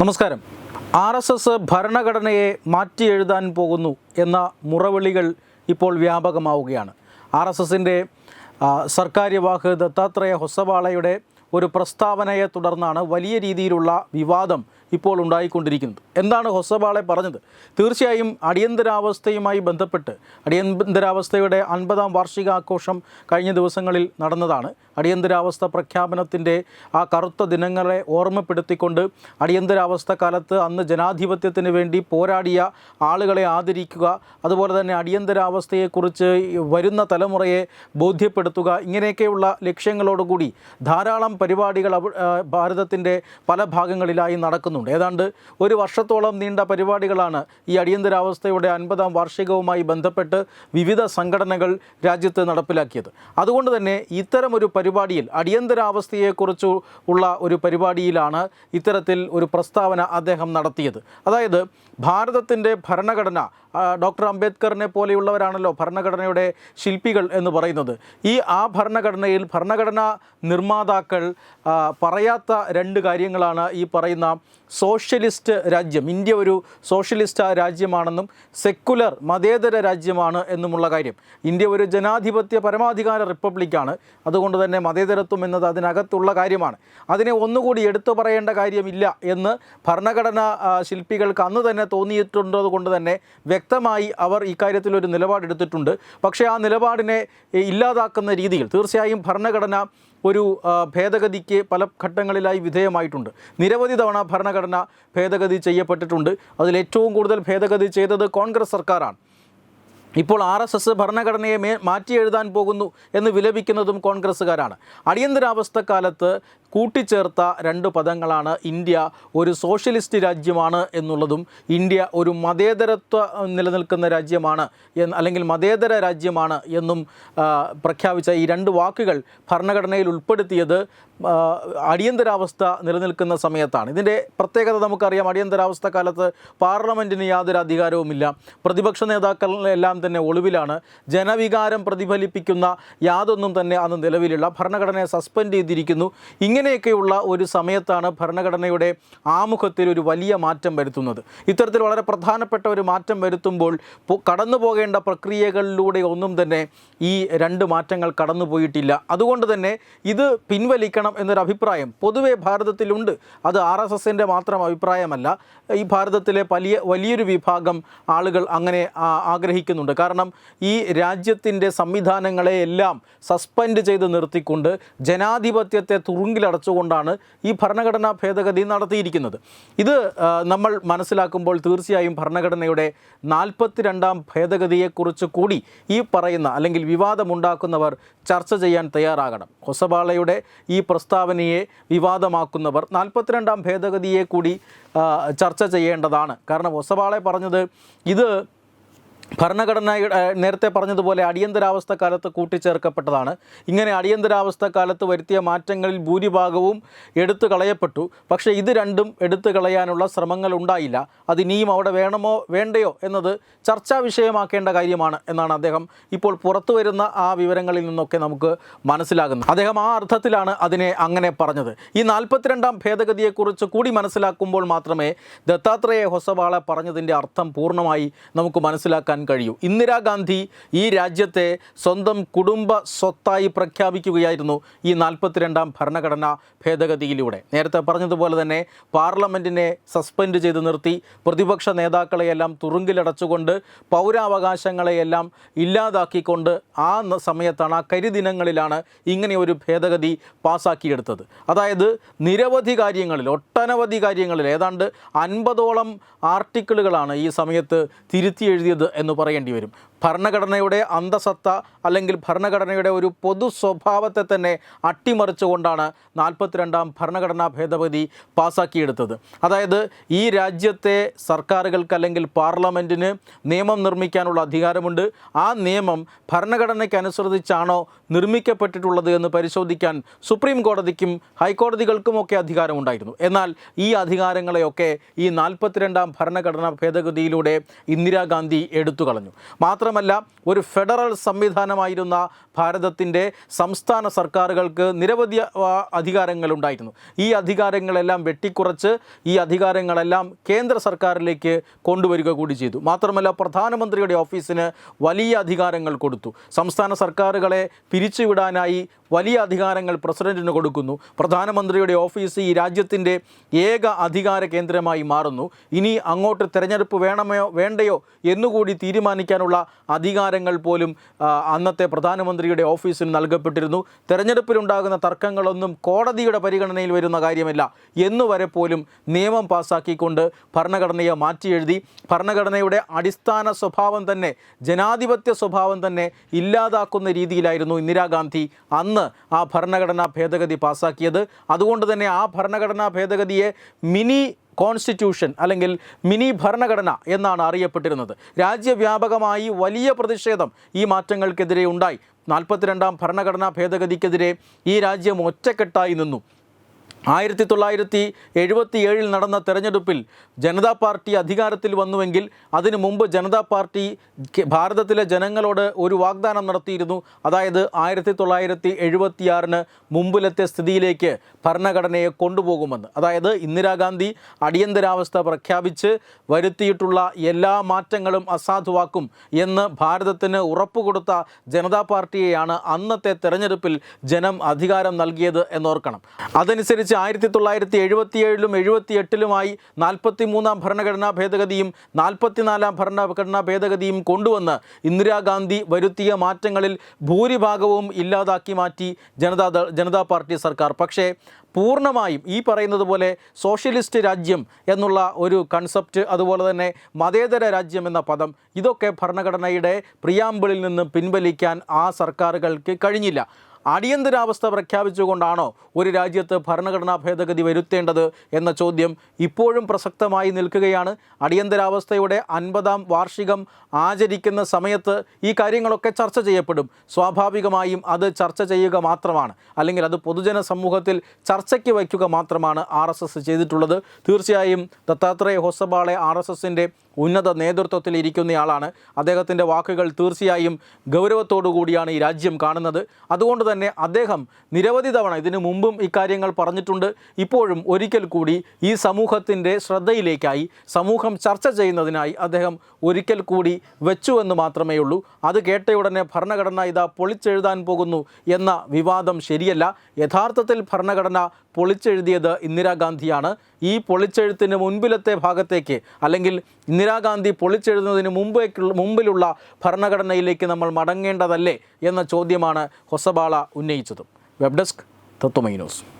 നമസ്കാരം. R S S ഭരണഘടനയെ മാറ്റി എഴുതാൻ പോകുന്നു എന്ന മുറവിളികൾ ഇപ്പോൾ വ്യാപകമാവുകയാണ്. ആർ എസ് എസിന്റെ സർക്കാര്യവാഹ് ദത്താത്രേയ ഹൊസവാളയുടെ ഒരു പ്രസ്താവനയെ തുടർന്നാണ് വലിയ രീതിയിലുള്ള വിവാദം ഇപ്പോൾ ഉണ്ടായിക്കൊണ്ടിരിക്കുന്നത്. എന്താണ് ഹൊസബാളെ പറഞ്ഞത്? തീർച്ചയായും അടിയന്തരാവസ്ഥയുമായി ബന്ധപ്പെട്ട് അടിയന്തരാവസ്ഥയുടെ അൻപതാം വാർഷികാഘോഷം കഴിഞ്ഞ ദിവസങ്ങളിൽ നടന്നതാണ്. അടിയന്തരാവസ്ഥ പ്രഖ്യാപനത്തിന്റെ ആ കറുത്ത ദിനങ്ങളെ ഓർമ്മപ്പെടുത്തിക്കൊണ്ട് അടിയന്തരാവസ്ഥ കാലത്ത് അന്ന് ജനാധിപത്യത്തിന് വേണ്ടി പോരാടിയ ആളുകളെ ആദരിക്കുക അതുപോലെ തന്നെ അടിയന്തരാവസ്ഥയെക്കുറിച്ച് വരുന്ന തലമുറയെ ബോധ്യപ്പെടുത്തുക ഇങ്ങനെയൊക്കെയുള്ള ലക്ഷ്യങ്ങളോടുകൂടി ധാരാളം പരിപാടികൾ ഭാരതത്തിന്റെ പല ഭാഗങ്ങളിലായി നടക്കുന്നുണ്ട്. ഏതാണ്ട് ഒരു വർഷത്തോളം നീണ്ട പരിപാടികളാണ് ഈ അടിയന്തരാവസ്ഥയുടെ അൻപതാം വാർഷികവുമായി ബന്ധപ്പെട്ട് വിവിധ സംഘടനകൾ രാജ്യത്ത് നടപ്പിലാക്കിയത്. അതുകൊണ്ട് തന്നെ ഇത്തരം ഒരു പരിപാടിയിൽ അടിയന്തരാവസ്ഥയെക്കുറിച്ച് ഉള്ള ഒരു പരിപാടിയിലാണ് ഇത്തരത്തിൽ ഒരു പ്രസ്താവന അദ്ദേഹം നടത്തിയത്. അതായത് ഭാരതത്തിന്റെ ഭരണഘടന ഡോക്ടർ അംബേദ്കറിനെ പോലെയുള്ളവരാണല്ലോ ഭരണഘടനയുടെ ശില്പികൾ എന്ന് പറയുന്നത്. ഈ ആ ഭരണഘടനയിൽ ഭരണഘടനാ നിർമ്മാതാക്കൾ പറയാത്ത രണ്ട് കാര്യങ്ങളാണ് ഈ പറയുന്ന സോഷ്യലിസ്റ്റ് രാജ്യം. ഇന്ത്യ ഒരു സോഷ്യലിസ്റ്റ് രാജ്യമാണെന്നും സെക്കുലർ മതേതര രാജ്യമാണ് എന്നുമുള്ള കാര്യം. ഇന്ത്യ ഒരു ജനാധിപത്യ പരമാധികാര റിപ്പബ്ലിക്കാണ്. അതുകൊണ്ട് തന്നെ മതേതരത്വം എന്നത് അതിനകത്തുള്ള കാര്യമാണ്. അതിനെ ഒന്നുകൂടി എടുത്തു പറയേണ്ട കാര്യമില്ല എന്ന് ഭരണഘടനാ ശില്പികൾക്ക് അന്ന് തന്നെ തോന്നിയിട്ടുള്ളത് കൊണ്ട് തന്നെ വ്യക്തമായി അവർ ഇക്കാര്യത്തിൽ ഒരു നിലപാടെടുത്തിട്ടുണ്ട്. പക്ഷേ ആ നിലപാടിനെ ഇല്ലാതാക്കുന്ന രീതിയിൽ തീർച്ചയായും ഭരണഘടന ഒരു ഭേദഗതിക്ക് പല ഘട്ടങ്ങളിലായി വിധേയമായിട്ടുണ്ട്. നിരവധി തവണ ഭരണഘടന ഭേദഗതി ചെയ്യപ്പെട്ടിട്ടുണ്ട്. അതിൽ ഏറ്റവും കൂടുതൽ ഭേദഗതി ചെയ്തത് കോൺഗ്രസ് സർക്കാരാണ്. ഇപ്പോൾ ആർ എസ് എസ് ഭരണഘടനയെ മേ മാറ്റി എഴുതാൻ പോകുന്നു എന്ന് വിലപിക്കുന്നതും കോൺഗ്രസ്സുകാരാണ്. അടിയന്തരാവസ്ഥ കാലത്ത് കൂട്ടിച്ചേർത്ത രണ്ട് പദങ്ങളാണ് ഇന്ത്യ ഒരു സോഷ്യലിസ്റ്റ് രാജ്യമാണ് എന്നുള്ളതും ഇന്ത്യ ഒരു മതേതരത്വ നിലനിൽക്കുന്ന രാജ്യമാണ് എന്ന് അല്ലെങ്കിൽ മതേതര രാജ്യമാണ് എന്നും പ്രഖ്യാപിച്ച ഈ രണ്ട് വാക്കുകൾ ഭരണഘടനയിൽ ഉൾപ്പെടുത്തിയത് അടിയന്തരാവസ്ഥ നിലനിൽക്കുന്ന സമയത്താണ്. ഇതിന്റെ പ്രത്യേകത നമുക്കറിയാം അടിയന്തരാവസ്ഥ കാലത്ത് പാർലമെന്റിന് യാതൊരു അധികാരവുമില്ല. പ്രതിപക്ഷ നേതാക്കളെല്ലാം തന്നെ ഒളിവിലാണ്. ജനവികാരം പ്രതിഫലിപ്പിക്കുന്ന യാതൊന്നും തന്നെ അന്ന് നിലവിലുള്ള ഭരണഘടനയെ സസ്പെൻഡ് ചെയ്തിരിക്കുന്നു. ഇങ്ങനെയൊക്കെയുള്ള ഒരു സമയത്താണ് ഭരണഘടനയുടെ ആമുഖത്തിൽ ഒരു വലിയ മാറ്റം വരുത്തുന്നത്. ഇത്തരത്തിൽ വളരെ പ്രധാനപ്പെട്ട ഒരു മാറ്റം വരുത്തുമ്പോൾ കടന്നു പോകേണ്ട പ്രക്രിയകളിലൂടെ ഒന്നും തന്നെ ഈ രണ്ട് മാറ്റങ്ങൾ കടന്നുപോയിട്ടില്ല അതുകൊണ്ട് തന്നെ ഇത് പിൻവലിക്കണം എന്നൊരു അഭിപ്രായം പൊതുവെ ഭാരതത്തിലുണ്ട്. അത് ആർ എസ് എസിന്റെ മാത്രം അഭിപ്രായമല്ല. ഈ ഭാരതത്തിലെ വലിയ വലിയൊരു വിഭാഗം ആളുകൾ അങ്ങനെ ആഗ്രഹിക്കുന്നുണ്ട്. കാരണം ഈ രാജ്യത്തിന്റെ സംവിധാനങ്ങളെ എല്ലാം സസ്പെൻഡ് ചെയ്ത് നിർത്തിക്കൊണ്ട് ജനാധിപത്യത്തെ തുറുങ്കിലടച്ചുകൊണ്ടാണ് ഈ ഭരണഘടനാ ഭേദഗതി നടത്തിയിരിക്കുന്നത്. ഇത് നമ്മൾ മനസ്സിലാക്കുമ്പോൾ തീർച്ചയായും ഭരണഘടനയുടെ നാൽപ്പത്തിരണ്ടാം ഭേദഗതിയെക്കുറിച്ച് കൂടി ഈ പറയുന്ന അല്ലെങ്കിൽ വിവാദമുണ്ടാക്കുന്നവർ ചർച്ച ചെയ്യാൻ തയ്യാറാകണം. ഹൊസബാളയുടെ ഈ പ്രസ്താവനയെ വിവാദമാക്കുന്നവർ നാൽപ്പത്തിരണ്ടാം ഭേദഗതിയെ കൂടി ചർച്ച ചെയ്യേണ്ടതാണ്. കാരണം ഒസവാളെ പറഞ്ഞത് ഇത് ഭരണഘടനയുടെ ഏഹ്, നേരത്തെ പറഞ്ഞതുപോലെ അടിയന്തരാവസ്ഥ കാലത്ത് കൂട്ടിച്ചേർക്കപ്പെട്ടതാണ്. ഇങ്ങനെ അടിയന്തരാവസ്ഥ കാലത്ത് വരുത്തിയ മാറ്റങ്ങളിൽ ഭൂരിഭാഗവും എടുത്തു കളയപ്പെട്ടു. പക്ഷേ ഇത് രണ്ടും എടുത്തു കളയാനുള്ള ശ്രമങ്ങൾ ഉണ്ടായില്ല. അത് ഇനിയും അവിടെ വേണമോ വേണ്ടയോ എന്നത് ചർച്ചാ വിഷയമാക്കേണ്ട കാര്യമാണ് എന്നാണ് അദ്ദേഹം ഇപ്പോൾ പുറത്തു വരുന്ന ആ വിവരങ്ങളിൽ നിന്നൊക്കെ നമുക്ക് മനസ്സിലാകുന്നത്. അദ്ദേഹം ആ അർത്ഥത്തിലാണ് അതിനെ അങ്ങനെ പറഞ്ഞത്. ഈ നാൽപ്പത്തിരണ്ടാം ഭേദഗതിയെക്കുറിച്ച് കൂടി മനസ്സിലാക്കുമ്പോൾ മാത്രമേ ദത്താത്രേയ ഹൊസവാള പറഞ്ഞതിന്റെ അർത്ഥം പൂർണമായി നമുക്ക് മനസ്സിലാക്കാൻ കഴിയൂ. ഇന്ദിരാഗാന്ധി ഈ രാജ്യത്തെ സ്വന്തം കുടുംബ സ്വത്തായി പ്രഖ്യാപിക്കുകയായിരുന്നു ഈ നാൽപ്പത്തിരണ്ടാം ഭരണഘടനാ ഭേദഗതിയിലൂടെ. നേരത്തെ പറഞ്ഞതുപോലെ തന്നെ പാർലമെന്റിനെ സസ്പെൻഡ് ചെയ്ത് നിർത്തി. പ്രതിപക്ഷ നേതാക്കളെയെല്ലാം തുറുങ്കിലടച്ചുകൊണ്ട് പൗരാവകാശങ്ങളെയെല്ലാം ഇല്ലാതാക്കിക്കൊണ്ട് ആ സമയത്താണ് ആ കരിദിനങ്ങളിലാണ് ഇങ്ങനെ ഒരു ഭേദഗതി പാസ്സാക്കിയെടുത്തത് അതായത് നിരവധി കാര്യങ്ങളിൽ ഒട്ടനവധി കാര്യങ്ങളിൽ ഏതാണ്ട് അൻപതോളം ആർട്ടിക്കിളുകളാണ് ഈ സമയത്ത് തിരുത്തി എഴുതിയത് എന്ന് പറയേണ്ടി വരും. ഭരണഘടനയുടെ അന്തസത്ത അല്ലെങ്കിൽ ഭരണഘടനയുടെ ഒരു പൊതു സ്വഭാവത്തെ തന്നെ അട്ടിമറിച്ചുകൊണ്ടാണ് നാൽപ്പത്തിരണ്ടാം ഭരണഘടനാ ഭേദഗതി പാസാക്കിയെടുത്തത്. അതായത് ഈ രാജ്യത്തെ സർക്കാരുകൾക്ക് അല്ലെങ്കിൽ പാർലമെന്റിന് നിയമം നിർമ്മിക്കാനുള്ള അധികാരമുണ്ട്. ആ നിയമം ഭരണഘടനയ്ക്കനുസൃതിച്ചാണോ നിർമ്മിക്കപ്പെട്ടിട്ടുള്ളത് എന്ന് പരിശോധിക്കാൻ സുപ്രീം കോടതിക്കും ഹൈക്കോടതികൾക്കുമൊക്കെ അധികാരമുണ്ടായിരുന്നു. എന്നാൽ ഈ അധികാരങ്ങളെയൊക്കെ ഈ നാൽപ്പത്തിരണ്ടാം ഭരണഘടനാ ഭേദഗതിയിലൂടെ ഇന്ദിരാഗാന്ധി എടുത്തു കളഞ്ഞു മാത്രം മാത്രമല്ല ഒരു ഫെഡറൽ സംവിധാനമായിരുന്ന ഭാരതത്തിന്റെ സംസ്ഥാന സർക്കാരുകൾക്ക് നിരവധി അധികാരങ്ങളുണ്ടായിരുന്നു. ഈ അധികാരങ്ങളെല്ലാം വെട്ടിക്കുറച്ച് ഈ അധികാരങ്ങളെല്ലാം കേന്ദ്ര സർക്കാരിലേക്ക് കൊണ്ടുവരിക കൂടി ചെയ്തു. മാത്രമല്ല പ്രധാനമന്ത്രിയുടെ ഓഫീസിന് വലിയ അധികാരങ്ങൾ കൊടുത്തു. സംസ്ഥാന സർക്കാരുകളെ പിരിച്ചുവിടാനായി വലിയ അധികാരങ്ങൾ പ്രസിഡന്റിന് കൊടുക്കുന്നു. പ്രധാനമന്ത്രിയുടെ ഓഫീസ് ഈ രാജ്യത്തിന്റെ ഏക അധികാര കേന്ദ്രമായി മാറുന്നു. ഇനി അങ്ങോട്ട് തിരഞ്ഞെടുപ്പ് വേണമോ വേണ്ടയോ എന്നുകൂടി തീരുമാനിക്കാനുള്ള അധികാരങ്ങൾ പോലും അന്നത്തെ പ്രധാനമന്ത്രിയുടെ ഓഫീസിന് നൽകപ്പെട്ടിരുന്നു. തെരഞ്ഞെടുപ്പിലുണ്ടാകുന്ന തർക്കങ്ങളൊന്നും കോടതിയുടെ പരിഗണനയിൽ വരുന്ന കാര്യമല്ല. എന്നുവരെ പോലും നിയമം പാസാക്കിക്കൊണ്ട് ഭരണഘടനയെ മാറ്റിയെഴുതി ഭരണഘടനയുടെ അടിസ്ഥാന സ്വഭാവം തന്നെ ജനാധിപത്യ സ്വഭാവം തന്നെ ഇല്ലാതാക്കുന്ന രീതിയിലായിരുന്നു ഇന്ദിരാഗാന്ധി അന്ന് ആ ഭരണഘടനാ ഭേദഗതി പാസാക്കിയത്. അതുകൊണ്ട് തന്നെ ആ ഭരണഘടനാ ഭേദഗതിയെ മിനി കോൺസ്റ്റിറ്റ്യൂഷൻ അല്ലെങ്കിൽ മിനി ഭരണഘടന എന്നാണ് അറിയപ്പെട്ടിരുന്നത്. രാജ്യവ്യാപകമായി വലിയ പ്രതിഷേധം ഈ മാറ്റങ്ങൾക്കെതിരെ ഉണ്ടായി. നാൽപ്പത്തിരണ്ടാം ഭരണഘടനാ ഭേദഗതിക്കെതിരെ ഈ രാജ്യം ഒറ്റക്കെട്ടായി നിന്നു. ആയിരത്തി തൊള്ളായിരത്തി എഴുപത്തി ഏഴിൽ നടന്ന തെരഞ്ഞെടുപ്പിൽ ജനതാ പാർട്ടി അധികാരത്തിൽ വന്നുവെങ്കിൽ അതിനു മുമ്പ് ജനതാ പാർട്ടി ഭാരതത്തിലെ ജനങ്ങളോട് ഒരു വാഗ്ദാനം നടത്തിയിരുന്നു. അതായത് ആയിരത്തി തൊള്ളായിരത്തി എഴുപത്തിയാറിന് മുമ്പിലത്തെ സ്ഥിതിയിലേക്ക് ഭരണഘടനയെ കൊണ്ടുപോകുമെന്ന്. അതായത് ഇന്ദിരാഗാന്ധി അടിയന്തരാവസ്ഥ പ്രഖ്യാപിച്ച് വരുത്തിയിട്ടുള്ള എല്ലാ മാറ്റങ്ങളും അസാധുവാക്കും എന്ന് ഭാരതത്തിന് ഉറപ്പുകൊടുത്ത ജനതാ പാർട്ടിയെയാണ് അന്നത്തെ തെരഞ്ഞെടുപ്പിൽ ജനം അധികാരം നൽകിയത് എന്നോർക്കണം. അതനുസരിച്ച് ആയിരത്തി തൊള്ളായിരത്തി എഴുപത്തിയേഴിലും എഴുപത്തി എട്ടിലുമായി നാൽപ്പത്തി മൂന്നാം ഭരണഘടനാ ഭേദഗതിയും നാൽപ്പത്തിനാലാം ഭരണഘടനാ ഭേദഗതിയും കൊണ്ടുവന്ന് ഇന്ദിരാഗാന്ധി വരുത്തിയ മാറ്റങ്ങളിൽ ഭൂരിഭാഗവും ഇല്ലാതാക്കി മാറ്റി ജനതാദൾ ജനതാ പാർട്ടി സർക്കാർ. പക്ഷേ പൂർണമായും ഈ പറയുന്നത് പോലെ സോഷ്യലിസ്റ്റ് രാജ്യം എന്നുള്ള ഒരു കൺസെപ്റ്റ് അതുപോലെ തന്നെ മതേതര രാജ്യം എന്ന പദം ഇതൊക്കെ ഭരണഘടനയുടെ പ്രിയാമ്പിളിൽ നിന്ന് പിൻവലിക്കാൻ ആ സർക്കാരുകൾക്ക് കഴിഞ്ഞില്ല. അടിയന്തരാവസ്ഥ പ്രഖ്യാപിച്ചുകൊണ്ടാണോ ഒരു രാജ്യത്ത് ഭരണഘടനാ ഭേദഗതി വരുത്തേണ്ടത് എന്ന ചോദ്യം ഇപ്പോഴും പ്രസക്തമായി നിൽക്കുകയാണ്. അടിയന്തരാവസ്ഥയുടെ അൻപതാം വാർഷികം ആചരിക്കുന്ന സമയത്ത് ഈ കാര്യങ്ങളൊക്കെ ചർച്ച ചെയ്യപ്പെടും. സ്വാഭാവികമായും അത് ചർച്ച ചെയ്യുക മാത്രമാണ്. അല്ലെങ്കിൽ അത് പൊതുജന സമൂഹത്തിൽ ചർച്ചയ്ക്ക് വയ്ക്കുക മാത്രമാണ് ആർ ചെയ്തിട്ടുള്ളത്. തീർച്ചയായും ദത്താത്രേയ ഹൊസബാളെ ആർ എസ് എസിന്റെ ഉന്നത നേതൃത്വത്തിൽ ഇരിക്കുന്നയാളാണ് അദ്ദേഹത്തിന്റെ വാക്കുകൾ തീർച്ചയായും ഗൗരവത്തോടു കൂടിയാണ് ഈ രാജ്യം കാണുന്നത്. അതുകൊണ്ട് തന്നെ അദ്ദേഹം നിരവധി തവണ ഇതിനു മുമ്പും ഇക്കാര്യങ്ങൾ പറഞ്ഞിട്ടുണ്ട്. ഇപ്പോഴും ഒരിക്കൽ കൂടി ഈ സമൂഹത്തിന്റെ ശ്രദ്ധയിലേക്കായി സമൂഹം ചർച്ച ചെയ്യുന്നതിനായി അദ്ദേഹം ഒരിക്കൽ കൂടി വെച്ചു എന്ന് മാത്രമേ ഉള്ളൂ അത് കേട്ടയുടനെ ഭരണഘടന ഇതാ പൊളിച്ചെഴുതാൻ പോകുന്നു എന്ന വിവാദം ശരിയല്ല. യഥാർത്ഥത്തിൽ ഭരണഘടന പൊളിച്ചെഴുതിയത് ഇന്ദിരാഗാന്ധിയാണ്. ഈ പൊളിച്ചെഴുത്തിന് മുൻപിലത്തെ ഭാഗത്തേക്ക് അല്ലെങ്കിൽ ഇന്ദിരാഗാന്ധി പൊളിച്ചെഴുതുന്നതിന് മുമ്പേക്കുള്ള മുമ്പിലുള്ള ഭരണഘടനയിലേക്ക് നമ്മൾ മടങ്ങേണ്ടതല്ലേ എന്ന ചോദ്യമാണ് Hosabale ഉന്നയിച്ചതും. Web desk Tatwamayi news.